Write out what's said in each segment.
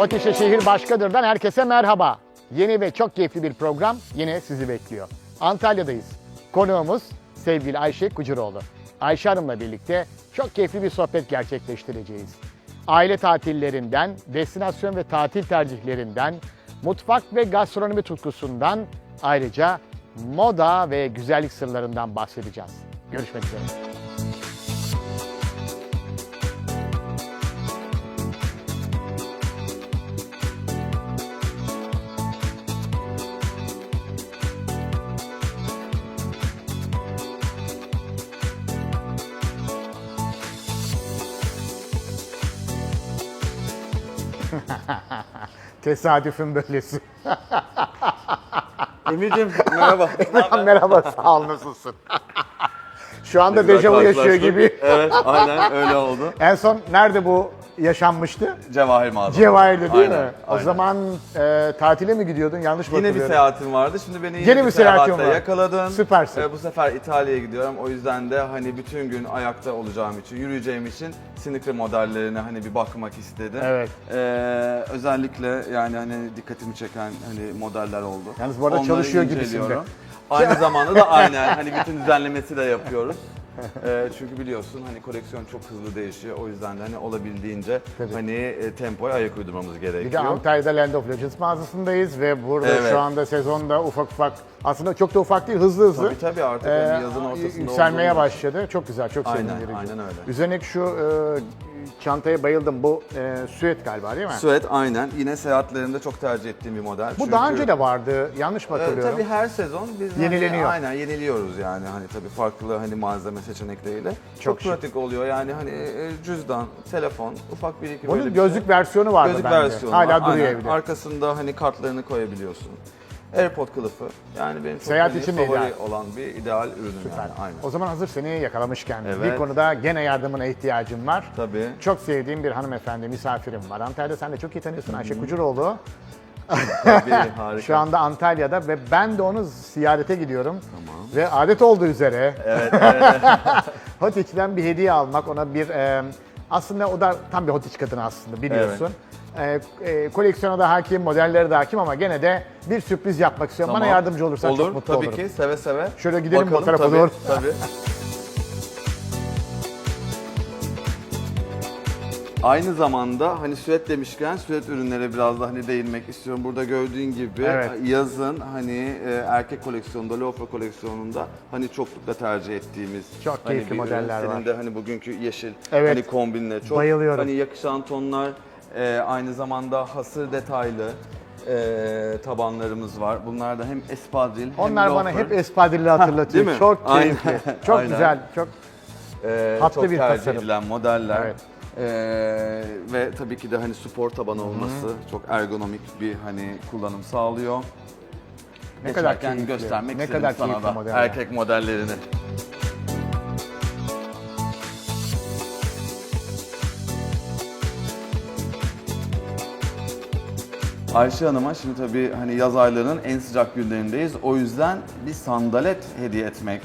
Hotişe Şehir Başkadır'dan herkese merhaba. Yeni ve çok keyifli bir program yine sizi bekliyor. Antalya'dayız. Konuğumuz sevgili Ayşe Kucuroğlu. Ayşe Hanım'la birlikte çok keyifli bir sohbet gerçekleştireceğiz. Aile tatillerinden, destinasyon ve tatil tercihlerinden, mutfak ve gastronomi tutkusundan ayrıca moda ve güzellik sırlarından bahsedeceğiz. Görüşmek üzere. Tesadüfün böylesi. Emir'cim merhaba. Merhaba, sağ ol, nasılsın? Şu anda dejavu yaşıyor Karşılaştık. gibi. Evet aynen öyle oldu. En son nerede bu yaşanmıştı? Cevahir mağaza. Cevahir'de değil Aynen, mi? O aynen. zaman e, tatile mi gidiyordun? Yanlış mı Yine bir hatırlıyorum? seyahatim vardı. Şimdi beni yine, Yeni bir bir seyahatte var. yakaladın. Süpersin. Bu sefer İtalya'ya gidiyorum. O yüzden de hani bütün gün ayakta olacağım için, yürüyeceğim için sneaker modellerine hani bir bakmak istedim. Evet. Ee, özellikle yani hani dikkatimi çeken hani modeller oldu. Yalnız bu arada çalışıyor gibisin de. inceliyorum. Aynı zamanda da aynen hani bütün düzenlemesi de yapıyoruz. Ee, çünkü biliyorsun hani koleksiyon çok hızlı değişiyor. O yüzden de hani olabildiğince Tabii. hani e, tempoya ayak uydurmamız gerekiyor. Bir de Antalya'da Land of Legends mağazasındayız ve burada Evet. şu anda sezonda ufak ufak, aslında çok da ufak değil, hızlı hızlı. Tabii tabii artık e, hani yazın ortasında yükselmeye olduğumuz başladı. Çok güzel, çok Aynen, sevindirici. aynen öyle. Üzerindeki şu e, çantaya bayıldım. Bu e, süet galiba değil mi? Süet aynen. Yine seyahatlerimde çok tercih ettiğim bir model. Bu daha önce de vardı. Yanlış mı Ee, hatırlıyorum? tabii her sezon biz hani Yenileniyor. aynen yeniliyoruz yani hani tabii farklı hani malzeme seçenekleriyle. Çok, Çok şık. pratik oluyor yani hani e, cüzdan, telefon, ufak bir iki Bunun gözlük şey. versiyonu vardı Gözlük bende. versiyonu Hala var, duruyor aynen. evde. Arkasında hani kartlarını koyabiliyorsun. AirPod kılıfı yani benim çok Seyahat hani için favori ideal. olan bir ideal ürünüm Süper. yani aynen. O zaman hazır seni yakalamışken Evet. bir konuda gene yardımına ihtiyacım var. Tabii. Çok sevdiğim bir hanımefendi misafirim var. Antalya'da sen de çok iyi tanıyorsun Ayşe Kucuroğlu. Tabii harika. Şu anda Antalya'da ve ben de onu ziyarete gidiyorum. Ve adet olduğu üzere Evet, evet. Hotiç'ten bir hediye almak, ona bir e, aslında o da tam bir Hotiç kadını aslında biliyorsun. E, e, koleksiyona da hakim, modellere de hakim ama gene de bir sürpriz yapmak istiyorum. Bana Tamam. yardımcı olursan Olur, çok mutlu tabii olurum. ki seve seve. Şöyle gidelim bu Bakalım, tarafa tabii, doğru. Tabii. Aynı zamanda hani süet demişken süet ürünlere biraz da hani değinmek istiyorum. Burada gördüğün gibi Evet. yazın hani e, erkek koleksiyonunda, loafer koleksiyonunda hani çoklukla tercih ettiğimiz Çok hani keyifli bir ürün. modeller Senin var. de hani bugünkü yeşil Evet. hani kombinle çok Bayılıyorum. hani yakışan tonlar. E, aynı zamanda hasır detaylı e, tabanlarımız var. Bunlar da hem espadril hem Onlar bana loafer. hep espadrilli hatırlatıyor. değil mi? Çok Aynen. keyifli. Çok Aynen. güzel. Çok Ee, Tatlı çok bir tercih tasarım. edilen modeller. Evet. Ee, ve tabii ki de hani spor tabanı olması çok ergonomik bir hani kullanım sağlıyor. Ne kadar Geçerken keyifli, göstermek ne kadar sana da modeller. erkek modellerini. Ayşe Hanım'a şimdi tabii hani yaz aylarının en sıcak günlerindeyiz. O yüzden bir sandalet hediye etmek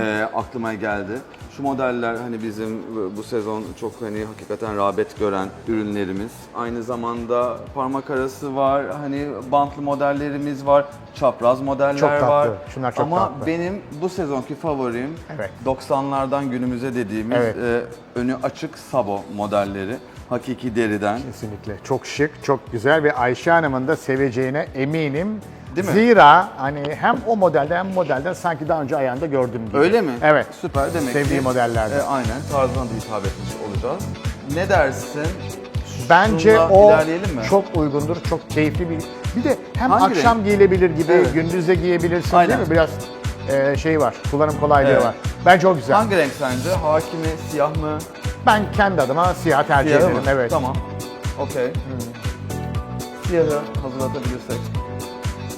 e, aklıma geldi. Şu modeller hani bizim bu sezon çok hani hakikaten rağbet gören ürünlerimiz. Aynı zamanda parmak arası var, hani bantlı modellerimiz var, çapraz modeller Çok tatlı. var. Şunlar çok Ama tatlı. benim bu sezonki favorim Evet. 90'lardan günümüze dediğimiz Evet. e, önü açık sabo modelleri. Hakiki deriden. Kesinlikle. Çok şık, çok güzel ve Ayşe Hanım'ın da seveceğine eminim. Değil mi? Zira hani hem o modelde hem modelde sanki daha önce ayağında gördüğüm gibi. Öyle mi? Evet. Süper demek Sevdiği ki. modellerden. e, aynen tarzına da hitap etmiş olacağız. Ne dersin? Bence Şunla o ilerleyelim mi? çok uygundur, çok keyifli bir... Bir de hem Hangi akşam renk? giyilebilir gibi, Evet. gündüz de giyebilirsin Aynen. değil mi? Biraz e, şey var, kullanım kolaylığı Evet. var. Bence o güzel. Hangi renk sence? Hakimi, siyah mı? Ben kendi adıma siyah tercih Siyahı ederim. mı? Evet. Tamam. Okey. Siyahı hazırlatabilirsek.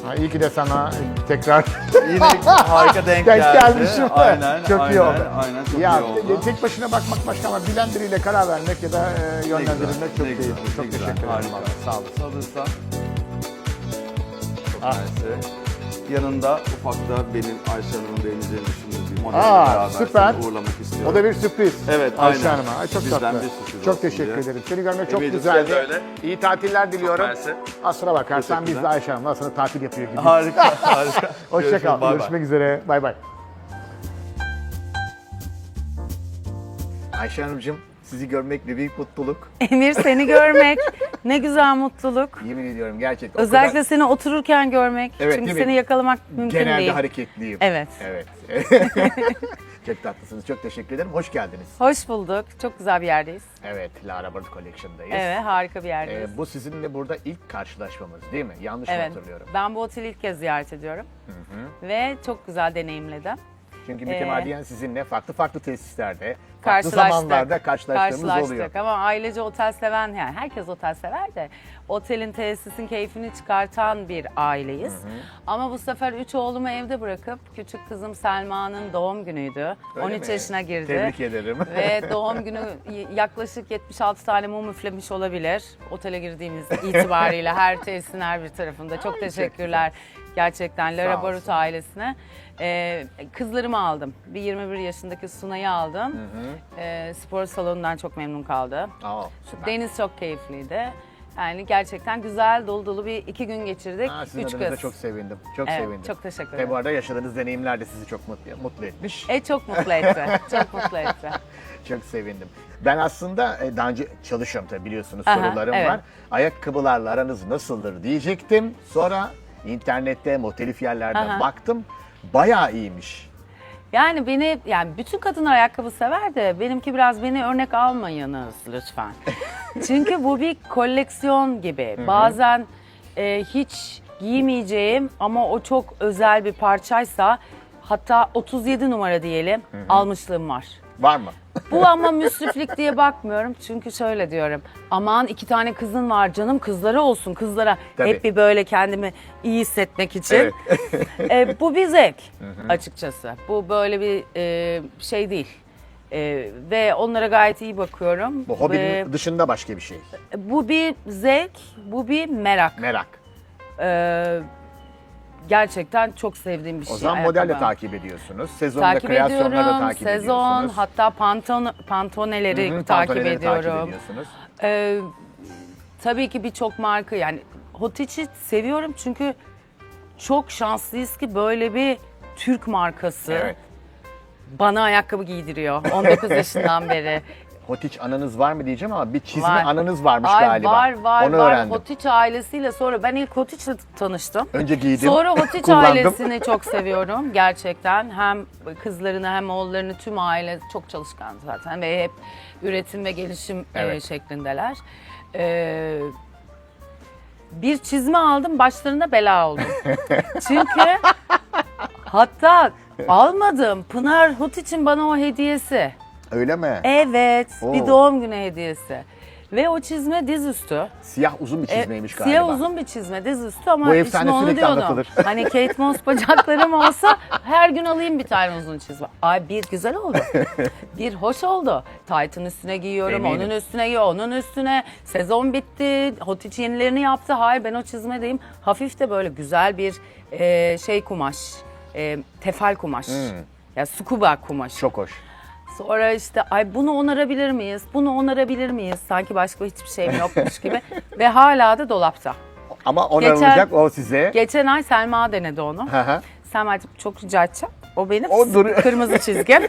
Ha, iyi ki de sana tekrar Yine harika denk, denk geldi. gelmişim. Aynen, çok aynen, iyi oldu. Aynen, çok ya, iyi oldu. Tek başına bakmak başka ama bilen biriyle karar vermek ya da e, yönlendirilmek çok ne güzel, keyifli. Çok ne teşekkür güzel, ederim. harika. valla, Sağ olun. Çok Ah. yanında ufak da benim Ayşe Hanım'ın beğeneceğini düşündüğüm Aa, beraber süper. seni uğurlamak istiyorum. O da bir sürpriz. Evet, Ayşe aynen. Hanım'a. Ay, Çok Bizden tatlı. bir sürpriz Çok olsun teşekkür diye. ederim. Seni görmek çok Eminim güzeldi. de öyle. İyi tatiller diliyorum. mersi. Aslına bakarsan biz de Teşekkürler. Ayşe Hanım'la aslında tatil yapıyor gibi. Harika, harika. Hoşça Görüşürüz, kal. bay bay. Görüşmek üzere. Bay bay. Ayşe Hanımcığım sizi görmek bir büyük mutluluk. Emir seni görmek ne güzel mutluluk. Yemin ediyorum gerçekten. Özellikle kadar seni otururken görmek. Evet, Çünkü seni yakalamak mümkün genelde değil. hareketliyim. Evet. Evet. çok tatlısınız. Çok teşekkür ederim. Hoş geldiniz. Hoş bulduk. Çok güzel bir yerdeyiz. Evet, Lara Bird Collection'dayız. Evet, harika bir yerdeyiz. Ee, bu sizinle burada ilk karşılaşmamız değil mi? Yanlış mı evet. hatırlıyorum? Ben bu oteli ilk kez ziyaret ediyorum. Ve çok güzel deneyimledim. Çünkü Ee, mütemadiyen sizinle farklı farklı tesislerde, farklı zamanlarda karşılaştığımız Karşılaştık oluyor. ama ailece otel seven yani herkes otel sever de otelin tesisin keyfini çıkartan bir aileyiz. Ama bu sefer üç oğlumu evde bırakıp küçük kızım Selma'nın doğum günüydü. Öyle 13 mi? yaşına girdi. Tebrik ederim. Ve doğum günü yaklaşık 76 tane mum üflemiş olabilir. Otele girdiğimiz itibariyle her tesisin her bir tarafında. Çok teşekkürler gerçekten Lara Sağ Barut olsun. ailesine. Ee, kızlarımı aldım. Bir 21 yaşındaki Sunay'ı aldım. Ee, spor salonundan çok memnun kaldı. Aa, süper. Deniz çok keyifliydi. Yani gerçekten güzel dolu dolu bir iki gün geçirdik. Aa, sizin Üç adınıza kız. çok sevindim. Çok Evet, sevindim. çok teşekkür Ve ederim. bu arada yaşadığınız deneyimler de sizi çok mutlu, mutlu etmiş. E çok mutlu etti. çok mutlu etti. Çok sevindim. Ben aslında e, daha önce çalışıyorum tabii biliyorsunuz Aha, sorularım evet. var. Ayakkabılarla aranız nasıldır diyecektim. Sonra internette muhtelif yerlerden Aha. baktım. Bayağı iyiymiş. Yani beni yani bütün kadınlar ayakkabı sever de benimki biraz beni örnek almayınız lütfen. Çünkü bu bir koleksiyon gibi. Bazen e, hiç giymeyeceğim ama o çok özel bir parçaysa hatta 37 numara diyelim almışlığım var. Var mı? Bu ama müsriflik diye bakmıyorum. Çünkü şöyle diyorum. Aman iki tane kızın var canım kızlara olsun kızlara. Tabii. Hep bir böyle kendimi iyi hissetmek için. Evet. E, bu bir zevk açıkçası. Bu böyle bir e, şey değil. E, ve onlara gayet iyi bakıyorum. Bu hobinin Ve dışında başka bir şey. bu bir zevk, bu bir merak. Merak. E, gerçekten çok sevdiğim bir şey. O zaman modelle takip ediyorsunuz. Sezonda Takip kreasyonları da ediyorum. takip Sezon, ediyorsunuz. hatta panton, pantoneleri Hı hı, takip ediyorum. Takip ediyorsunuz. Ee, tabii ki birçok marka yani Hotiç'i seviyorum çünkü çok şanslıyız ki böyle bir Türk markası Evet. bana ayakkabı giydiriyor 19 yaşından beri. Hotiç anınız var mı diyeceğim ama bir çizme Var. anınız varmış Ay, galiba. Var var Onu var. öğrendim. Hotiç ailesiyle sonra ben ilk Hotiç'le tanıştım. Önce giydim. Sonra Hotiç kullandım. ailesini çok seviyorum gerçekten. Hem kızlarını hem oğullarını tüm aile çok çalışkan zaten ve hep üretim ve gelişim e, Evet. şeklindeler. Ee, bir çizme aldım başlarına bela oldum. Çünkü hatta almadım. Pınar Hotiç'in bana o hediyesi. Öyle mi? Evet bir Oo. doğum günü hediyesi. Ve o çizme dizüstü. Siyah uzun bir E, çizmeymiş galiba. Siyah uzun bir çizme dizüstü ama Bu efsane onu sürekli diyordum. anlatılır. Hani Kate Moss bacaklarım olsa her gün alayım bir tane uzun çizme. Ay bir güzel oldu. bir hoş oldu. Taytın üstüne giyiyorum, Eminim. onun üstüne giyiyor, onun üstüne. Sezon bitti, Hotiç yenilerini yaptı. Hayır ben o çizmedeyim. Hafif de böyle güzel bir e, şey kumaş, e, tefal kumaş. Ya scuba kumaş. Çok hoş. Sonra işte ay bunu onarabilir miyiz? Bunu onarabilir miyiz? Sanki başka hiçbir şeyim yokmuş gibi. Ve hala da dolapta. Ama onarılacak o size. Geçen ay Selma denedi onu. Hı hı. Selma'cığım çok rica edeceğim. O benim O dur- kırmızı çizgim.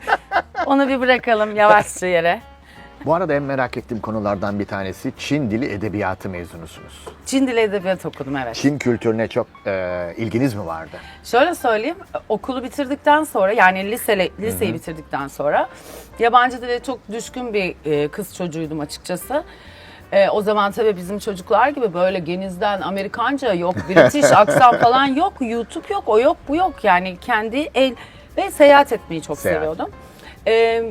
onu bir bırakalım yavaşça yere. Bu arada en merak ettiğim konulardan bir tanesi Çin dili edebiyatı mezunusunuz. Çin dili edebiyat okudum evet. Çin kültürüne çok e, ilginiz mi vardı? Şöyle söyleyeyim, okulu bitirdikten sonra yani liseli, liseyi bitirdikten sonra yabancı dile çok düşkün bir e, kız çocuğuydum açıkçası. E, o zaman tabii bizim çocuklar gibi böyle genizden Amerikanca yok, British aksan falan yok, YouTube yok, o yok, bu yok. Yani kendi el ve seyahat etmeyi çok Seyahat. seviyordum. E,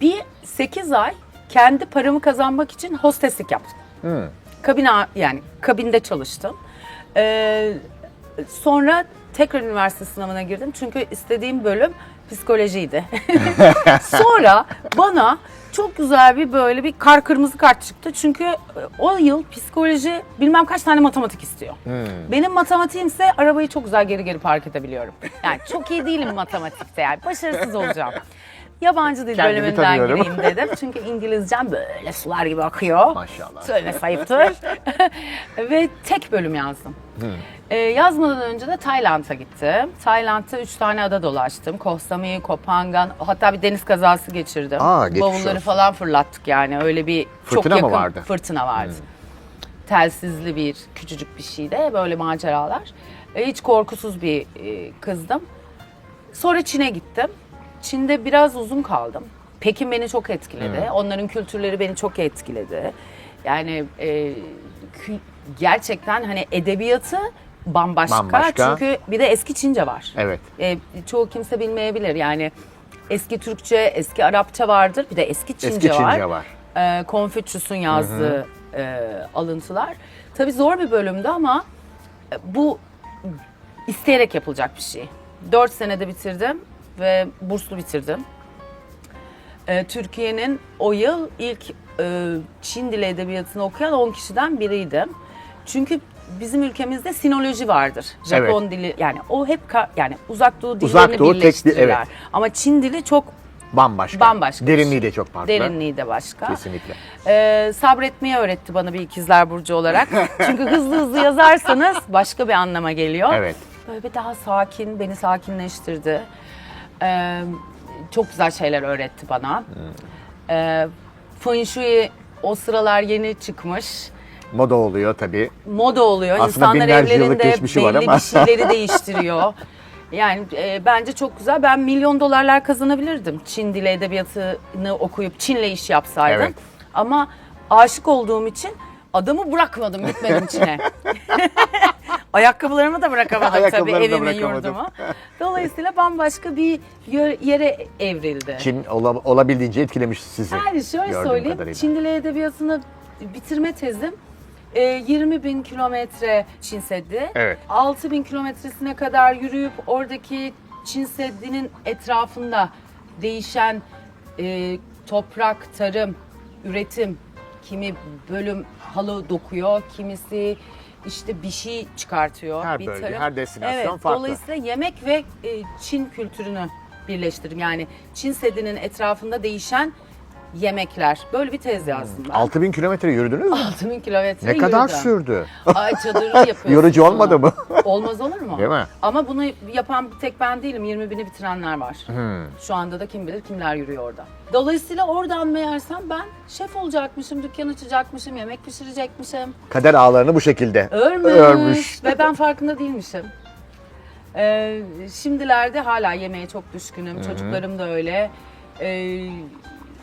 bir 8 ay kendi paramı kazanmak için hosteslik yaptım. Kabine yani kabinde çalıştım. Ee, sonra tekrar üniversite sınavına girdim çünkü istediğim bölüm psikolojiydi. sonra bana çok güzel bir böyle bir kar kırmızı kart çıktı. Çünkü e, o yıl psikoloji bilmem kaç tane matematik istiyor. Benim matematiğim ise arabayı çok güzel geri geri park edebiliyorum. Yani çok iyi değilim matematikte yani başarısız olacağım. Yabancı dil Kendimi bölümünden tanıyorum. gireyim dedim. Çünkü İngilizcem böyle sular gibi akıyor. Maşallah. Söyle sayıptır. Ve tek bölüm yazdım. Ee, yazmadan önce de Tayland'a gittim. Tayland'da üç tane ada dolaştım. Koh Samui, Koh Phangan. Hatta bir deniz kazası geçirdim. Aa, geçmiş Bavulları olsun. falan fırlattık yani. Öyle bir Fırtına çok mı yakın vardı? fırtına vardı. Telsizli bir küçücük bir şeyde böyle maceralar. Ee, hiç korkusuz bir e, kızdım. Sonra Çin'e gittim. Çin'de biraz uzun kaldım. Pekin beni çok etkiledi. Onların kültürleri beni çok etkiledi. Yani e, gerçekten hani edebiyatı bambaşka. Bambaşka. Çünkü bir de eski Çince var. Evet. E, çoğu kimse bilmeyebilir. Yani eski Türkçe, eski Arapça vardır. Bir de eski Çince, Eski var. Çince var. E, Confucius'un yazdığı e, alıntılar. Tabii zor bir bölümdü ama e, bu isteyerek yapılacak bir şey. Dört senede bitirdim ve burslu bitirdim. E, Türkiye'nin o yıl ilk e, Çin dili edebiyatını okuyan 10 kişiden biriydim. Çünkü bizim ülkemizde sinoloji vardır. Japon dili yani o hep ka- yani uzak doğu dillerini Uzak doğu birleştirirler. evet. Ama Çin dili çok Bambaşka. Bambaşka bir Derinliği şey. de çok farklı. derinliği de başka. Kesinlikle. Ee, sabretmeyi öğretti bana bir ikizler burcu olarak. Çünkü hızlı hızlı yazarsanız başka bir anlama geliyor. Evet. Böyle bir daha sakin, beni sakinleştirdi. Ee, çok güzel şeyler öğretti bana. Ee, Feng Shui o sıralar yeni çıkmış. Moda oluyor tabii. Moda oluyor. Aslında İnsanlar binlerce yıllık evlerinde geçmişi var belli ama. bir şeyleri değiştiriyor. Yani e, bence çok güzel. Ben milyon dolarlar kazanabilirdim. Çin dili edebiyatını okuyup Çin'le iş yapsaydım. Evet. Ama aşık olduğum için adamı bırakmadım, gitmedim Çin'e. Ayakkabılarımı da bırakamadım tabii Ayakkabılarını da evimi, bırakamadın. yurdumu. Dolayısıyla bambaşka bir yö- yere evrildi. Çin ola- olabildiğince etkilemiş sizi. Yani şöyle gördüğüm söyleyeyim, kadarıyla. Çin Dili Edebiyatı'nı bitirme tezim e, 20 bin kilometre Çin Seddi. Evet. 6 bin kilometresine kadar yürüyüp oradaki Çin Seddi'nin etrafında değişen e, toprak, tarım, üretim, kimi bölüm halı dokuyor, kimisi işte bir şey çıkartıyor. Her bir bölge, tarım. her destinasyon evet, farklı. Dolayısıyla yemek ve e, Çin kültürünü birleştirdim. Yani Çin Seddi'nin etrafında değişen yemekler. Böyle bir tez yazdım ben. 6000 kilometre yürüdünüz mü? 6000 kilometre Ne kadar yürüdüm. sürdü? Ay çadırı yapıyorsun. Yorucu olmadı mı? Olmaz olur mu? Değil mi? Ama bunu yapan bir tek ben değilim. 20 bini bitirenler var. Hmm. Şu anda da kim bilir kimler yürüyor orada. Dolayısıyla oradan meğersem ben şef olacakmışım, dükkan açacakmışım, yemek pişirecekmişim. Kader ağlarını bu şekilde Örmüş. örmüş. Ve ben farkında değilmişim. Ee, şimdilerde hala yemeğe çok düşkünüm. Çocuklarım da öyle. Ee,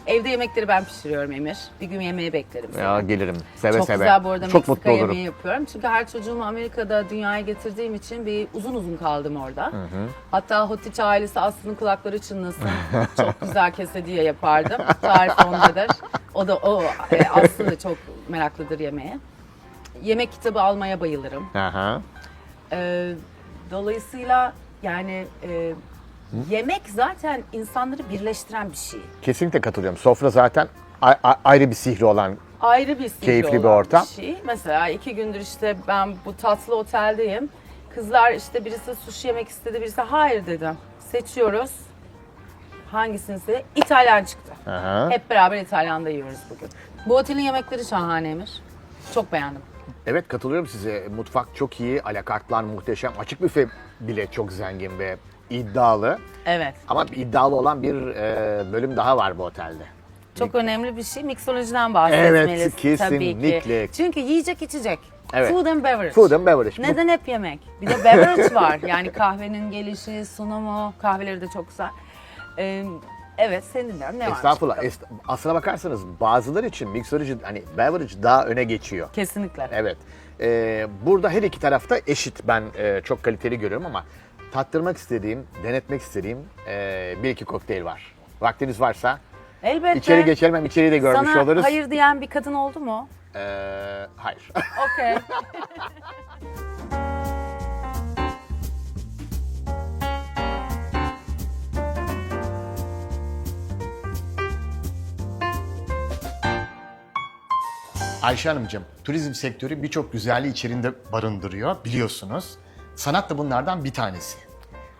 evde yemekleri ben pişiriyorum Emir. Bir gün yemeğe beklerim seni. Ya gelirim seve çok seve. güzel bu arada Çok Meksika mutlu olurum. yemeği yapıyorum. Çünkü her çocuğumu Amerika'da dünyaya getirdiğim için bir uzun uzun kaldım orada. Hatta Hotiç ailesi Aslı'nın kulakları çınlasın. çok güzel kesediye yapardım. Tarif ondadır. O da o e, Aslı da çok meraklıdır yemeğe. Yemek kitabı almaya bayılırım. Aha. Ee, dolayısıyla yani e, yemek zaten insanları birleştiren bir şey. Kesinlikle katılıyorum. Sofra zaten a- a- ayrı bir sihri olan ayrı bir sihri Keyifli bir olan ortam. şey. Mesela iki gündür işte ben bu tatlı oteldeyim. Kızlar işte birisi sushi yemek istedi, birisi hayır dedim. Seçiyoruz. Hangisini ise İtalyan çıktı. Aha. Hep beraber İtalyan'da yiyoruz bugün. Bu otelin yemekleri şahane Emir. Çok beğendim. Evet katılıyorum size. Mutfak çok iyi, alakartlar muhteşem. Açık büfe bile çok zengin ve iddialı. Evet. Ama iddialı olan bir e, bölüm daha var bu otelde. Çok önemli bir şey. Miksolojiden bahsetmelisin Evet, tabii ki. kesinlikle. Çünkü yiyecek içecek. Evet. Food and beverage. Food and beverage. Bu- Neden hep yemek? Bir de beverage var. Yani kahvenin gelişi, sunumu, kahveleri de çok güzel. Ee, evet, seni dinliyorum. Ne var? Estağfurullah. Est- aslına bakarsanız bazıları için mixology hani beverage daha öne geçiyor. Kesinlikle. Evet. Ee, burada her iki tarafta eşit. Ben e, çok kaliteli görüyorum ama tattırmak istediğim, denetmek istediğim e, bir iki kokteyl var. Vaktiniz varsa Elbette. içeri geçelim hem içeriği de görmüş Sana oluruz. hayır diyen bir kadın oldu mu? Ee, hayır. Okey. Ayşe Hanımcığım, turizm sektörü birçok güzelliği içerisinde barındırıyor biliyorsunuz. Sanat da bunlardan bir tanesi.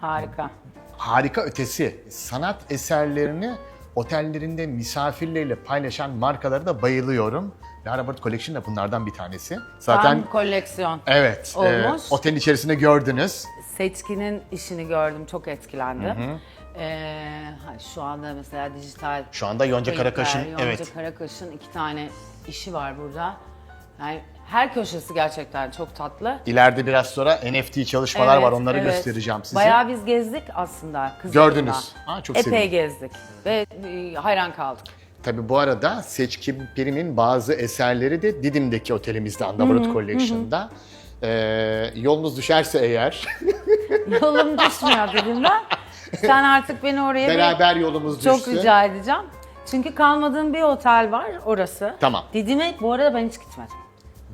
Harika. Harika ötesi sanat eserlerini otellerinde misafirleriyle paylaşan markalara da bayılıyorum. Lara Bird Collection da bunlardan bir tanesi. Zaten Tam koleksiyon. evet, e, Olmuş. otelin içerisinde gördünüz. Seçkinin işini gördüm, çok etkilendim. Ee, ha, şu anda mesela dijital Şu anda Yonca Karakaş'ın Yonca evet Karakaş'ın iki tane işi var burada. Yani her köşesi gerçekten çok tatlı. ileride biraz sonra NFT çalışmalar var onları evet. göstereceğim size. Bayağı biz gezdik aslında. Kızılır'da. Gördünüz. Aa, çok Epey sevindim. gezdik ve e, hayran kaldık. Tabii bu arada Seçkin Prim'in bazı eserleri de Didim'deki otelimizde Underworld Collection'da. Ee, yolunuz düşerse eğer Yolum düşmüyor dedim ben. Sen artık beni oraya bir- beraber yolumuz düşsün. çok rica edeceğim. Çünkü kalmadığım bir otel var orası. Tamam. Didim'e bu arada ben hiç gitmedim.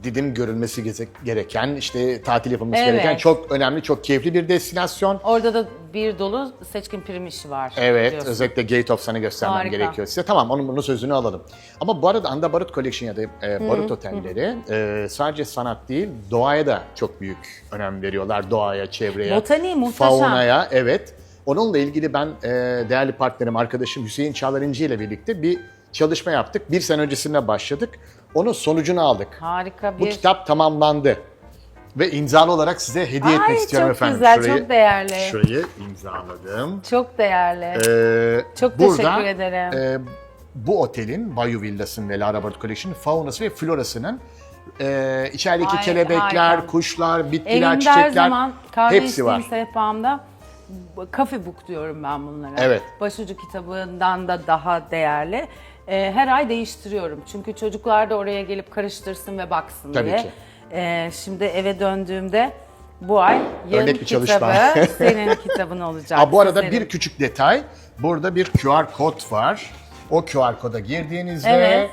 Didim görülmesi geze- gereken, işte tatil yapılması Evet. gereken çok önemli, çok keyifli bir destinasyon. Orada da bir dolu seçkin prim işi var. Evet, biliyorsun. özellikle Gate of Sun'ı göstermem Harika. gerekiyor size. Tamam, onun bunun sözünü alalım. Ama bu arada Anda Barut Collection ya da e, Barut Otelleri e, sadece sanat değil, doğaya da çok büyük önem veriyorlar. Doğaya, çevreye, Botaniği muhteşem. faunaya, evet. Onunla ilgili ben e, değerli partnerim, arkadaşım Hüseyin Çağlar İnci ile birlikte bir çalışma yaptık. Bir sene öncesinde başladık. Onun sonucunu aldık. Harika Bu bir... kitap tamamlandı. Ve imzalı olarak size hediye Ay, etmek istiyorum çok efendim. güzel, çok değerli. Şurayı imzaladım. Çok değerli. Ee, Çok burada, teşekkür ederim. e, bu otelin Bayou Villas'ın ve Lara Bird Collection faunası ve florasının e, içerideki Ay, kelebekler, harika. kuşlar, bitkiler, Evimde çiçekler her zaman kahve hepsi var. sehpamda Coffee Book diyorum ben bunlara. Evet. Başucu kitabından da daha değerli. Ee, her ay değiştiriyorum. Çünkü çocuklar da oraya gelip karıştırsın ve baksın Tabii diye. ki. Ee, şimdi eve döndüğümde bu ay yayın Örnek bir çalışma. kitabı senin kitabın olacak. Aa, bu arada sizlerin. bir küçük detay. Burada bir QR kod var. O QR koda girdiğinizde Evet.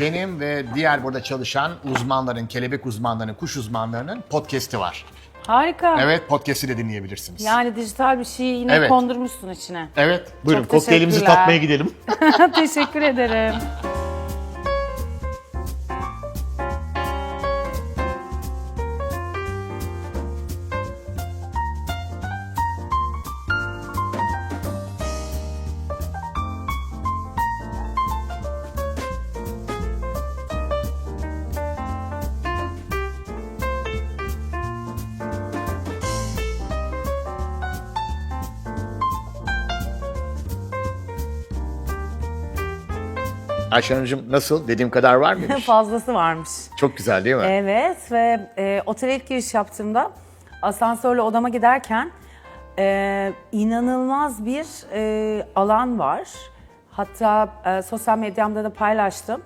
benim ve diğer burada çalışan uzmanların, kelebek uzmanlarının, kuş uzmanlarının podcast'i var. Harika. Evet, podcast'i de dinleyebilirsiniz. Yani dijital bir şeyi yine Evet. kondurmuşsun içine. Evet, buyurun Çok kokteylimizi teşekkürler. tatmaya gidelim. Teşekkür ederim. Ayşe Hanımcığım nasıl? Dediğim kadar var mıymış? Fazlası varmış. Çok güzel değil mi? Evet ve e, otele ilk giriş yaptığımda asansörle odama giderken e, inanılmaz bir e, alan var. Hatta e, sosyal medyamda da paylaştım.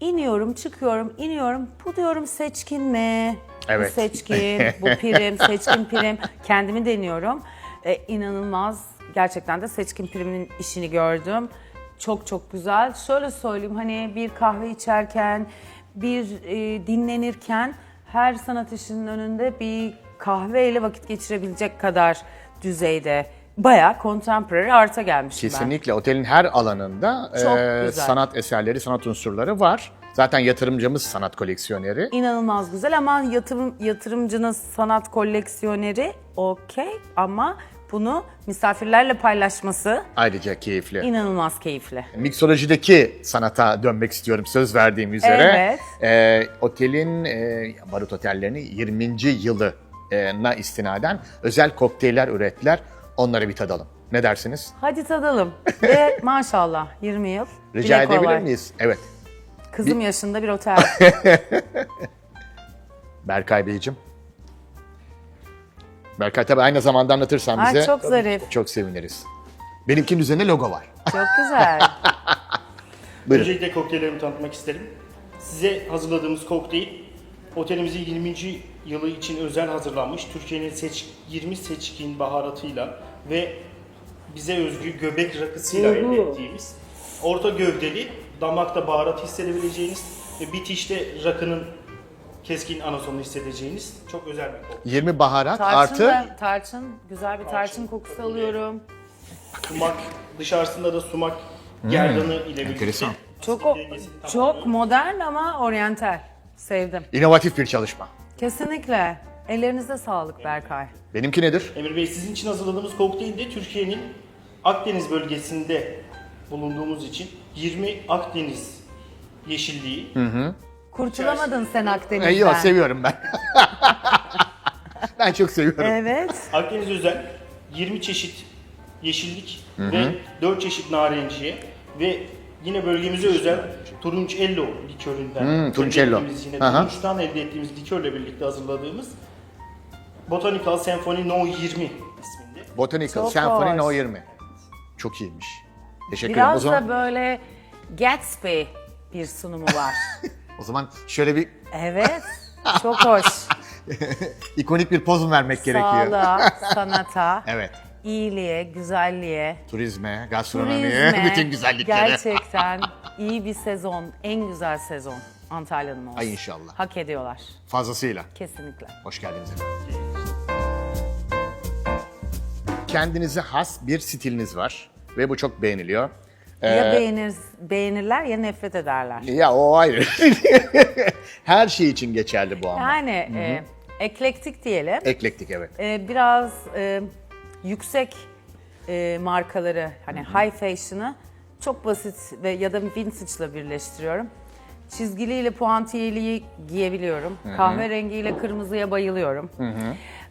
İniyorum, çıkıyorum, iniyorum. Bu diyorum seçkin mi? Evet. Bu seçkin, bu prim, seçkin prim. Kendimi deniyorum. E, inanılmaz. Gerçekten de seçkin priminin işini gördüm. Çok çok güzel. Şöyle söyleyeyim hani bir kahve içerken, bir e, dinlenirken her sanat işinin önünde bir kahveyle vakit geçirebilecek kadar düzeyde. Bayağı contemporary art'a gelmişim ben. Kesinlikle otelin her alanında Çok e, güzel. sanat eserleri, sanat unsurları var. Zaten yatırımcımız sanat koleksiyoneri. İnanılmaz güzel ama yatırım, yatırımcının sanat koleksiyoneri okey ama bunu misafirlerle paylaşması Ayrıca keyifli. inanılmaz keyifli. Miksolojideki sanata dönmek istiyorum söz verdiğim üzere. Evet. E, otelin, e, Barut Otellerinin 20. yılına istinaden özel kokteyller ürettiler. Onları bir tadalım. Ne dersiniz? Hadi tadalım. Ve maşallah 20 yıl. Rica Dile edebilir kolay. miyiz? Evet. Kızım yaşında bir otel. Berkay Beyciğim. Berkay tabii aynı zamanda anlatırsan Ay, bize çok zarif. çok seviniriz. Benimkinin üzerinde logo var. Çok güzel. Buyurun. Öncelikle kokteyllerimi tanıtmak isterim. Size hazırladığımız kokteyl otelimizin 20. yılı için özel hazırlanmış Türkiye'nin seç, 20 seçkin baharatıyla ve bize özgü göbek rakısıyla elde ettiğimiz orta gövdeli, damakta baharat hissedebileceğiniz ve bitişte rakının keskin anasonu hissedeceğiniz çok özel bir kokteyl. 20 baharat Tarçın artı da, tarçın, güzel bir tarçın kokusu alıyorum. Sumak, dışarısında da sumak gerdanı ile birlikte enteresan. Çok o- çok modern ama oryantal. Sevdim. İnovatif bir çalışma. Kesinlikle. Ellerinize sağlık Berkay. Benimki nedir? Emir Bey sizin için hazırladığımız kokteyl de Türkiye'nin Akdeniz bölgesinde bulunduğumuz için 20 Akdeniz yeşilliği, Kurtulamadın sen Akdeniz'den. Yok seviyorum ben. ben çok seviyorum. Evet. Akdeniz özel 20 çeşit yeşillik ve 4 çeşit narenciye ve yine bölgemize özel Turunçello liköründen Hmm, elde Turunçello. ettiğimiz yine Aha. turunçtan elde ettiğimiz likörle birlikte hazırladığımız Botanical Symphony No 20 isminde. Botanical Çok Symphony hoş. No 20. Çok iyiymiş. Teşekkür ederim. O Biraz zaman, da böyle Gatsby bir sunumu var. o zaman şöyle bir evet. Çok hoş. ikonik bir poz mu vermek gerekiyor? Sağlığa, sanata, Evet. iyiliğe, güzelliğe, Turizme, gastronomiye, turizme. bütün güzelliklere. Gerçekten iyi bir sezon, en güzel sezon Antalya'nın olsun. Ay inşallah. Hak ediyorlar. Fazlasıyla. Kesinlikle. Hoş geldiniz efendim. Kendinize has bir stiliniz var ve bu çok beğeniliyor. Ya Ee, beğenir, beğenirler ya nefret ederler. Ya o ayrı. Her şey için geçerli bu ama. Yani e, eklektik diyelim. Eklektik evet. E, biraz e, yüksek e, markaları hani high fashion'ı çok basit ve ya da vintage'la birleştiriyorum. Çizgiliyle puantiyeliği giyebiliyorum. Kahverengiyle kırmızıya bayılıyorum.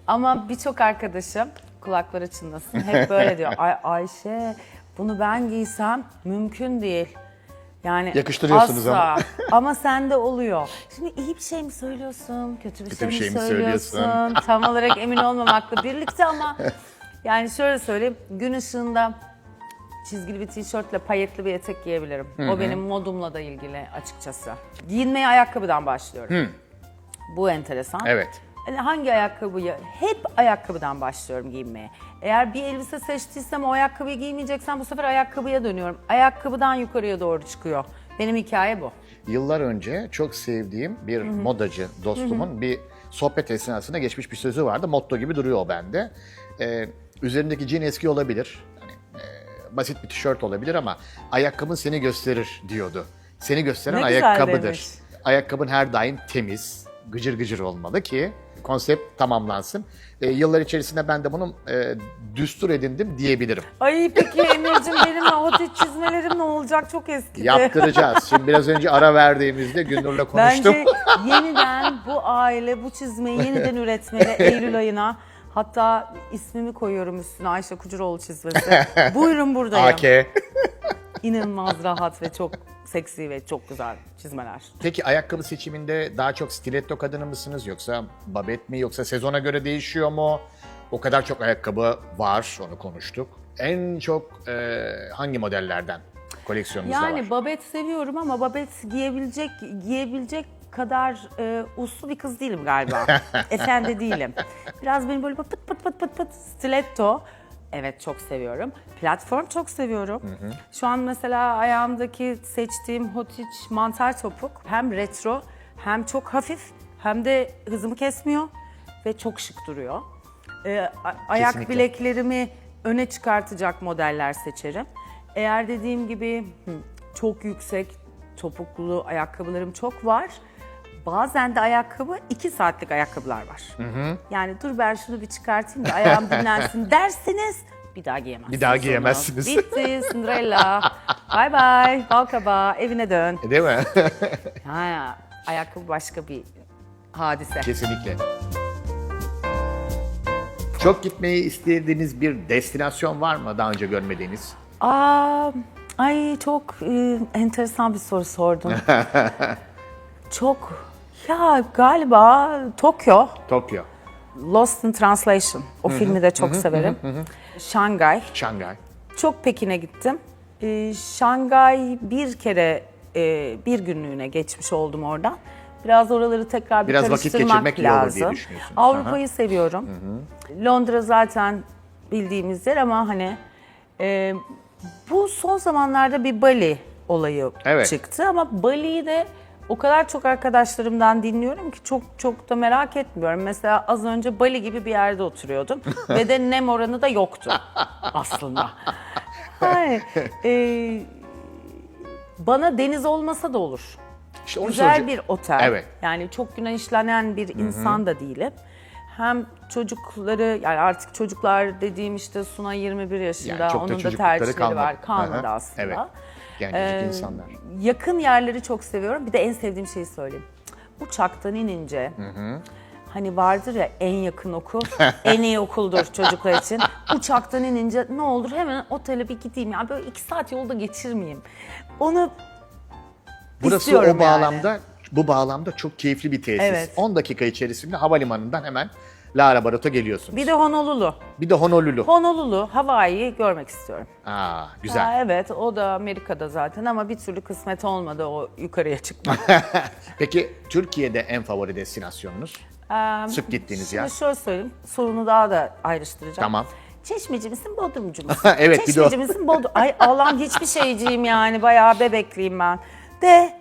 Ama birçok arkadaşım kulakları çınlasın hep böyle diyor. Ay Ayşe bunu ben giysem mümkün değil. Yani Yakıştırıyorsunuz asla. ama. ama sende oluyor. Şimdi iyi bir şey mi söylüyorsun, kötü bir, Kötü bir şey, şey mi mi söylüyorsun? söylüyorsun? Tam olarak emin olmamakla birlikte ama yani şöyle söyleyeyim, gün ışığında çizgili bir tişörtle payetli bir etek giyebilirim. O benim modumla da ilgili açıkçası. Giyinmeye ayakkabıdan başlıyorum. Bu enteresan. Evet. Yani hangi ayakkabıyı? Hep ayakkabıdan başlıyorum giyinmeye. Eğer bir elbise seçtiysem o ayakkabıyı giymeyeceksem bu sefer ayakkabıya dönüyorum. Ayakkabıdan yukarıya doğru çıkıyor. Benim hikaye bu. Yıllar önce çok sevdiğim bir modacı dostumun bir sohbet esnasında geçmiş bir sözü vardı. Motto gibi duruyor o bende. Ee, üzerindeki jean eski olabilir. Hani, e, basit bir tişört olabilir ama ayakkabın seni gösterir diyordu. Seni gösteren Ne güzel ayakkabıdır. demiş. Ayakkabın her daim temiz, gıcır gıcır olmalı ki konsept tamamlansın. Ee, yıllar içerisinde ben de bunu e, düstur edindim diyebilirim. Ay peki Emir'cim benim hotit çizmelerim ne olacak? Çok eskidi. Yaptıracağız. Şimdi biraz önce ara verdiğimizde Gündür'le konuştum. Bence yeniden bu aile bu çizmeyi yeniden üretmeli Eylül ayına. Hatta ismimi koyuyorum üstüne Ayşe Kucuroğlu çizmesi. Buyurun buradayım. AK. İnanılmaz rahat ve çok seksi ve çok güzel çizmeler. Peki ayakkabı seçiminde daha çok stiletto kadını mısınız yoksa babet mi yoksa sezona göre değişiyor mu? O kadar çok ayakkabı var onu konuştuk. En çok e, hangi modellerden koleksiyonunuzda Yani var? babet seviyorum ama babet giyebilecek giyebilecek kadar e, uslu bir kız değilim galiba. Efendi değilim. Biraz benim böyle pıt pıt pıt pıt pıt stiletto. Evet çok seviyorum. Platform çok seviyorum. Şu an mesela ayağımdaki seçtiğim Hotiç mantar topuk hem retro hem çok hafif hem de hızımı kesmiyor ve çok şık duruyor. Ee, ayak Kesinlikle. bileklerimi öne çıkartacak modeller seçerim. Eğer dediğim gibi hı, çok yüksek topuklu ayakkabılarım çok var. Bazen de ayakkabı 2 saatlik ayakkabılar var. Yani dur ben şunu bir çıkartayım da ayağım dinlensin dersiniz bir daha giyemezsiniz. Bir daha onu. giyemezsiniz. Bitti Cinderella. bye bye. Balkaba evine dön. Değil mi? Ha, ayakkabı başka bir hadise. Kesinlikle. Çok gitmeyi istediğiniz bir destinasyon var mı daha önce görmediğiniz? Aa, ay çok e, enteresan bir soru sordun. çok ya galiba Tokyo, Tokyo, Lost in Translation. O filmi de çok severim. Şangay. Şangay. Çok Pekin'e gittim. Ee, Şangay bir kere e, bir günlüğüne geçmiş oldum oradan. Biraz oraları tekrar bir Biraz vakit karıştırmak geçirmek iyi olur lazım. diye düşünüyorsunuz. Avrupa'yı seviyorum. Londra zaten bildiğimiz yer ama hani e, bu son zamanlarda bir Bali olayı Evet. çıktı ama Bali'yi de o kadar çok arkadaşlarımdan dinliyorum ki çok çok da merak etmiyorum. Mesela az önce Bali gibi bir yerde oturuyordum ve de nem oranı da yoktu aslında. Hayır. e, Bana deniz olmasa da olur. İşte onu Güzel soracağım. bir otel. Evet. Yani çok güneşlenen bir insan da değilim. Hem çocukları yani artık çocuklar dediğim işte Suna 21 yaşında Yani çok da onun da çocuklukları tercihleri kalmadı. var. Kalmadı aslında. Evet. Gencecik Ee, insanlar. Yakın yerleri çok seviyorum. Bir de en sevdiğim şeyi söyleyeyim. Uçaktan inince hani vardır ya en yakın okul, en iyi okuldur çocuklar için. Uçaktan inince ne olur hemen otele bir gideyim ya böyle iki saat yolda geçirmeyeyim. Onu Burası istiyorum o yani. bağlamda, bu bağlamda çok keyifli bir tesis. Evet. 10 dakika içerisinde havalimanından hemen Lara Barot'a geliyorsunuz. Bir de Honolulu. Bir de Honolulu. Honolulu, Hawaii'yi görmek istiyorum. Aa, güzel. Ha, evet, o da Amerika'da zaten ama bir türlü kısmet olmadı o yukarıya çıkmak. Peki Türkiye'de en favori destinasyonunuz? Ee, Sık gittiğiniz yer. şöyle söyleyeyim, sorunu daha da ayrıştıracağım. Tamam. Çeşmeci misin, Bodrumcu musun? Evet. Çeşmeci misin, Bodrum? Ay Allah'ım hiçbir şeyciyim yani, bayağı bebekliyim ben. De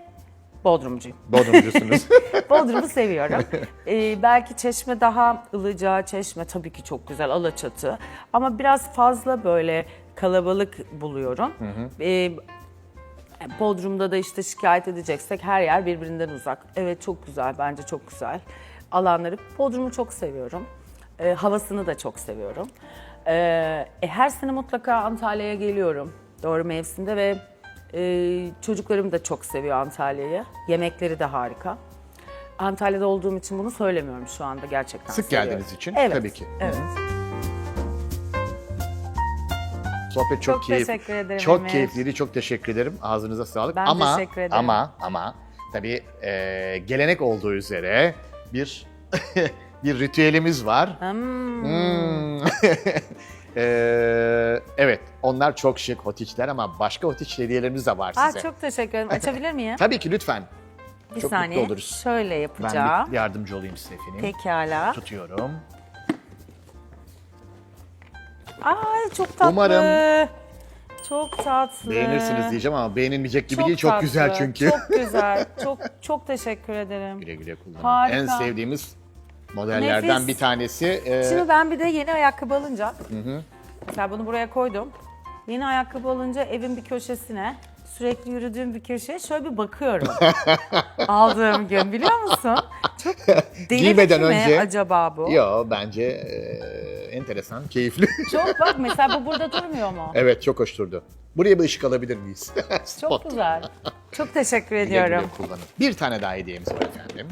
Bodrumcuyum. Bodrumcusunuz. Bodrum'u seviyorum. Ee, belki Çeşme daha ılıca, Çeşme tabii ki çok güzel, Alaçatı. Ama biraz fazla böyle kalabalık buluyorum. Ee, Bodrum'da da işte şikayet edeceksek her yer birbirinden uzak. Evet çok güzel, bence çok güzel. Alanları, Bodrum'u çok seviyorum. Ee, havasını da çok seviyorum. Ee, e, her sene mutlaka Antalya'ya geliyorum. Doğru mevsimde ve e, çocuklarım da çok seviyor Antalya'yı. Yemekleri de harika. Antalya'da olduğum için bunu söylemiyorum şu anda gerçekten Sık seviyorum. geldiğiniz için evet, tabii ki. Evet. Sohbet çok, Çok keyif. teşekkür ederim Çok Emir. keyifliydi. Çok teşekkür ederim. Ağzınıza sağlık. Ben ama, teşekkür ederim. Ama ama tabii e, gelenek olduğu üzere bir bir ritüelimiz var. Hmm. E, evet, onlar çok şık hotiçler ama başka hotiç hediyelerimiz de var Aa, size. çok teşekkür ederim. Açabilir miyim? Tabii ki lütfen. Bir çok saniye. mutlu oluruz. Şöyle Ben yapacağım. bir yardımcı olayım size efendim. Pekala. Tutuyorum. Ay çok tatlı. Umarım Çok tatlı. Beğenirsiniz diyeceğim ama beğenilmeyecek gibi değil. Çok tatlı, güzel çünkü. Çok güzel. Çok çok teşekkür ederim. güle güle kullanın. Harika. En sevdiğimiz modellerden Nefis. bir tanesi. e, Şimdi ben bir de yeni ayakkabı alınca, mesela bunu buraya koydum. Yeni ayakkabı alınca evin bir köşesine, sürekli yürüdüğüm bir köşeye şöyle bir bakıyorum. Aldığım gün biliyor musun? Çok deli Giymeden mi önce- acaba bu? Yo bence e, enteresan, keyifli. Çok bak mesela bu burada durmuyor mu? evet çok hoş durdu. Buraya bir ışık alabilir miyiz? Çok Spot. güzel. Çok teşekkür Güle ediyorum. güle kullanın. Bir tane daha hediyemiz var efendim.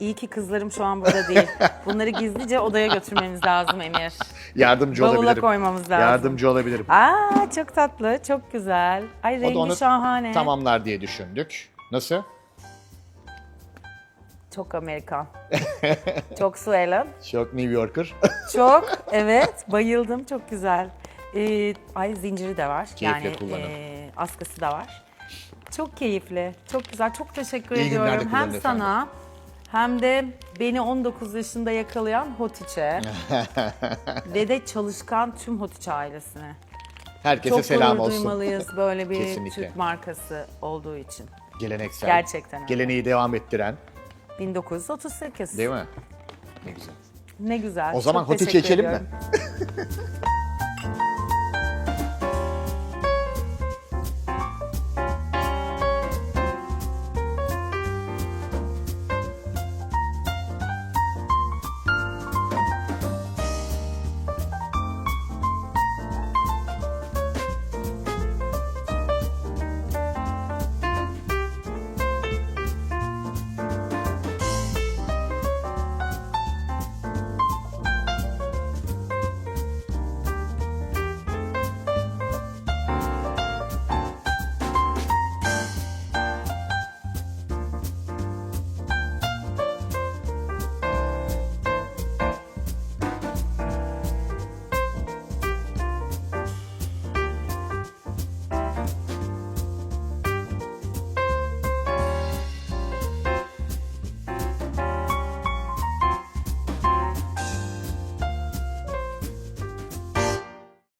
İyi ki kızlarım şu an burada değil. Bunları gizlice odaya götürmemiz lazım Emir. Yardımcı Bavula olabilirim. koymamız lazım. Yardımcı olabilirim. Aa çok tatlı, çok güzel. Ay rengi onu şahane. tamamlar diye düşündük. Nasıl? Çok Amerikan. çok Suelen. Çok New Yorker. Çok, evet. Bayıldım, çok güzel. Ee, ay zinciri de var. Keyifle yani kullanın. e, askısı da var. Çok keyifli, çok güzel. Çok teşekkür İyi günler de ediyorum. kullanın Hem sana hem de beni 19 yaşında yakalayan Hotiç'e ve de çalışkan tüm Hotiç ailesine. Herkese Çok selam gurur olsun. duymalıyız böyle bir Kesinlikle. Türk markası olduğu için. Geleneksel. Gerçekten öyle. Geleneği devam ettiren. 1938. Değil mi? Ne güzel. Ne güzel. O zaman Çok Hotiç'e teşekkür içelim mi? ediyorum.